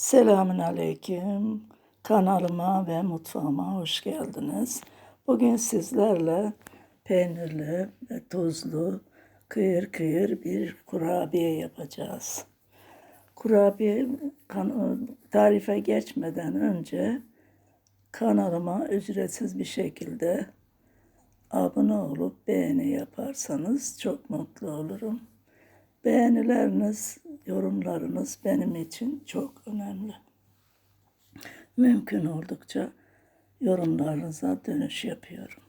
Selamün Aleyküm. Kanalıma ve mutfağıma hoş geldiniz. Bugün sizlerle peynirli ve tuzlu kıyır kıyır bir kurabiye yapacağız. Kurabiye tarife geçmeden önce kanalıma ücretsiz bir şekilde abone olup beğeni yaparsanız çok mutlu olurum. Beğenileriniz, yorumlarınız benim için çok önemli. Mümkün oldukça yorumlarınıza dönüş yapıyorum.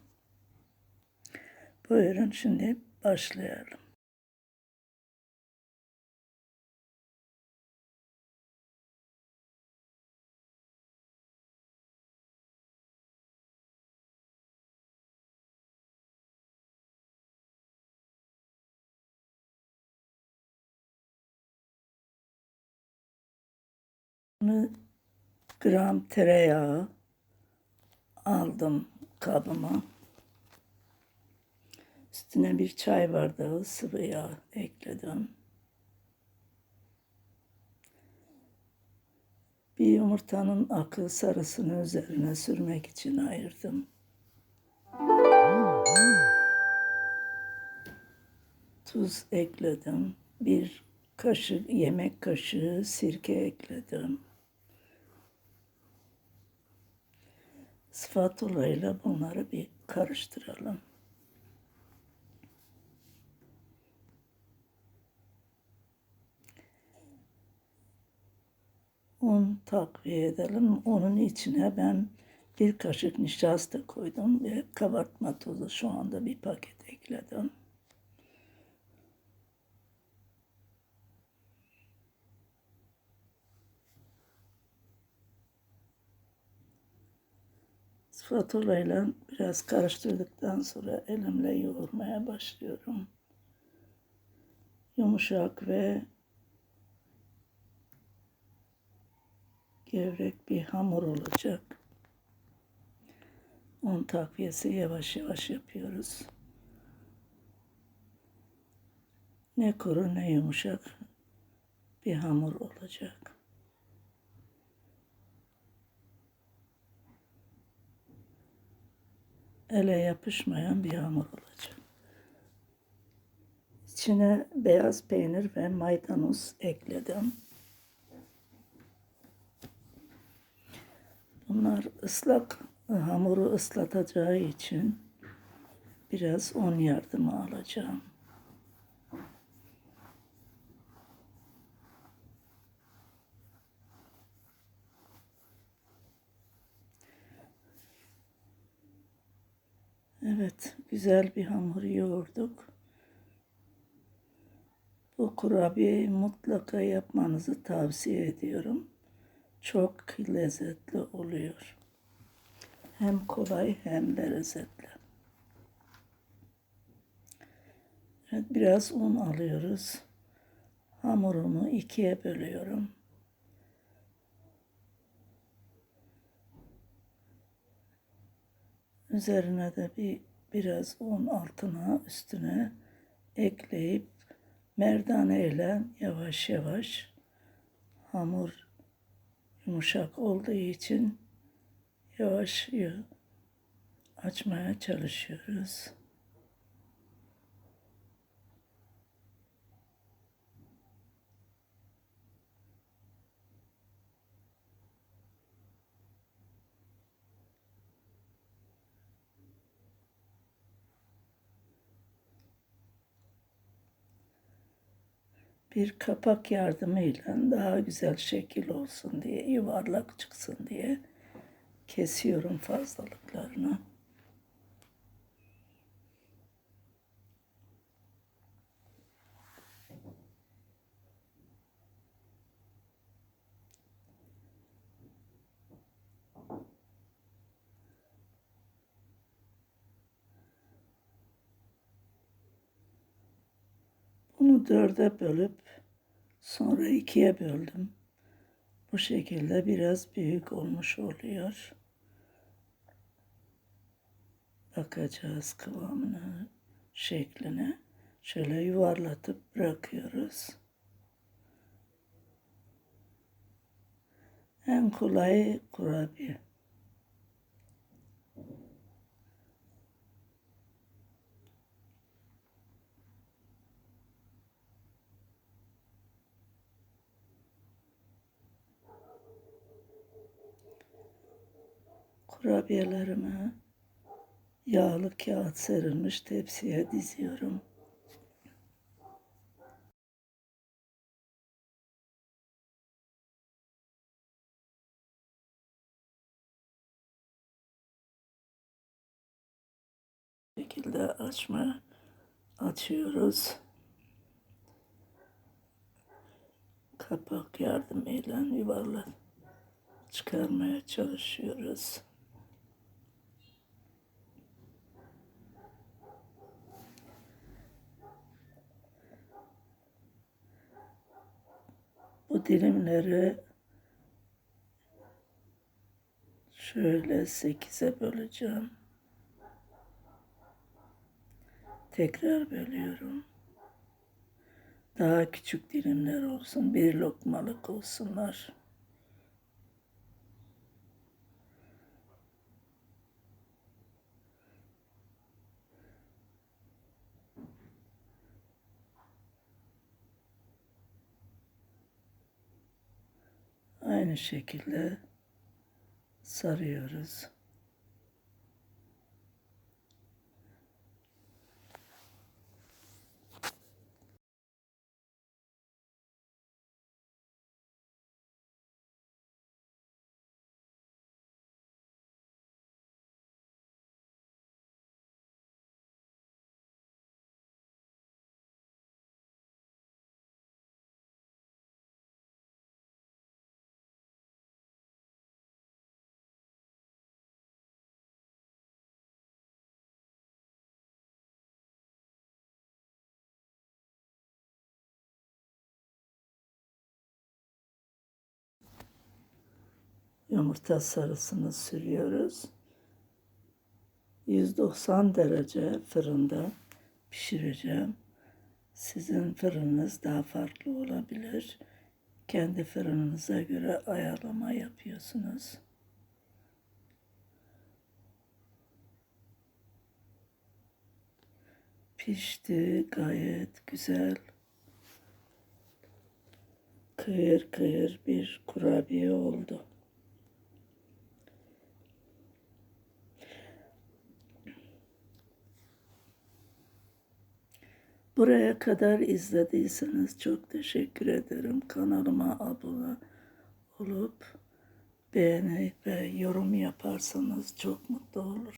Buyurun şimdi başlayalım. Gram tereyağı aldım kabıma. Üstüne bir çay bardağı sıvı yağ ekledim. Bir yumurtanın akı sarısını üzerine sürmek için ayırdım. Tuz ekledim. Bir kaşık yemek kaşığı sirke ekledim. Spatula ile bunları bir karıştıralım. Un takviye edelim. Onun içine ben bir kaşık nişasta koydum ve kabartma tozu şu anda bir paket ekledim. Spatula ile biraz karıştırdıktan sonra elimle yoğurmaya başlıyorum. Yumuşak ve gevrek bir hamur olacak. Un takviyesi yavaş yavaş yapıyoruz. Ne kuru ne yumuşak bir hamur olacak. Ele yapışmayan bir hamur olacak. İçine beyaz peynir ve maydanoz ekledim. Bunlar ıslak hamuru ıslatacağı için biraz un yardımı alacağım. Evet, güzel bir hamur yoğurduk. Bu kurabiyeyi mutlaka yapmanızı tavsiye ediyorum. Çok lezzetli oluyor. Hem kolay hem de lezzetli. Evet, biraz un alıyoruz. Hamurumu ikiye bölüyorum. Üzerine de bir biraz un altına üstüne ekleyip merdane ile yavaş yavaş hamur yumuşak olduğu için yavaş açmaya çalışıyoruz. Bir kapak yardımıyla daha güzel şekil olsun diye, yuvarlak çıksın diye kesiyorum fazlalıklarını. Bunu dörde bölüp sonra ikiye böldüm. Bu şekilde biraz büyük olmuş oluyor. Bakacağız kıvamına, şekline. Şöyle yuvarlatıp bırakıyoruz. En kolay kurabiye. Kurabiyelerimi yağlı kağıt serilmiş tepsiye diziyorum. Şekilde açma açıyoruz. Kapak yardımıyla yuvarlak çıkarmaya çalışıyoruz. Bu dilimleri şöyle sekize böleceğim. Tekrar bölüyorum. Daha küçük dilimler olsun, bir lokmalık olsunlar. Aynı şekilde sarıyoruz. Yumurta sarısını sürüyoruz. 190 derece fırında pişireceğim. Sizin fırınınız daha farklı olabilir. Kendi fırınınıza göre ayarlama yapıyorsunuz. Pişti gayet güzel. Kıyır kıyır bir kurabiye oldu. Buraya kadar izlediyseniz çok teşekkür ederim. Kanalıma abone olup beğeni ve yorum yaparsanız çok mutlu olurum.